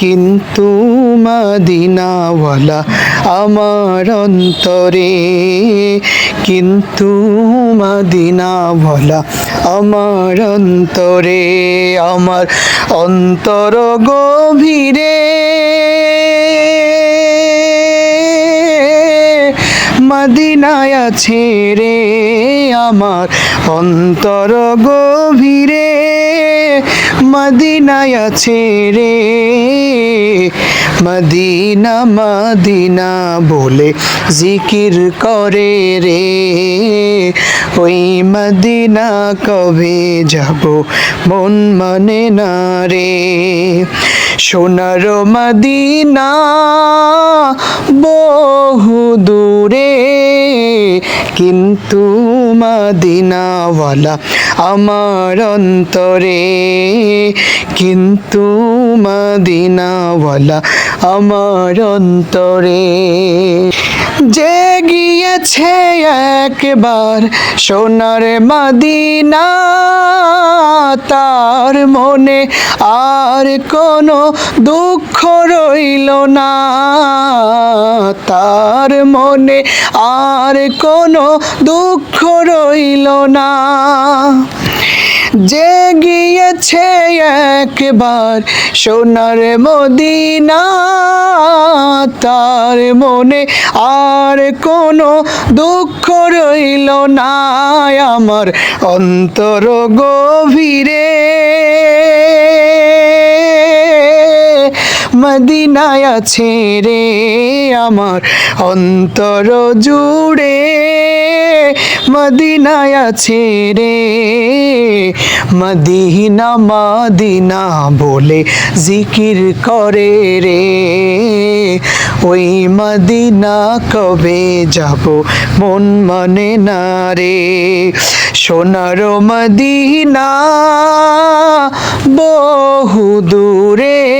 কিন্তু মদিনাওয়ালা আমার অন্তরে। কিন্তু মদিনাওয়ালা আমার অন্তরে আমার অন্তর গভীরে। মদিনায় আছে রে আমার অন্তর গভীরে। মদিনায় আছে রে। মদিনা মদিনা বলে জিকির করে রে। ওই মদিনা কবে যাব মন মানে না রে। সোনার মদিনা বহু দূরে কিন্তু মদিনাওয়ালা আমার অন্তরে। কিন্তু মদিনাওয়ালা আমার অন্তরে। যে গিয়েছে একবার সোনার মদিনা, তার মনে আর কোনো দুঃখ রইল না। তার মনে আর কোনো দুঃখ রইল না। যে গিয়েছে একবার সোনার মদিনা, তার মনে আর কোনো দুঃখ রইল না। আমার অন্তর গভীরে মদিনায় আছে রে আমার অন্তর জুড়ে। মদিনায় আছে রে মদিনা মদিনা বলে জিকির করে রে। ওই মদিনা কবে যাব মন মনে না রে। সোনার মদিনা বহু দূরে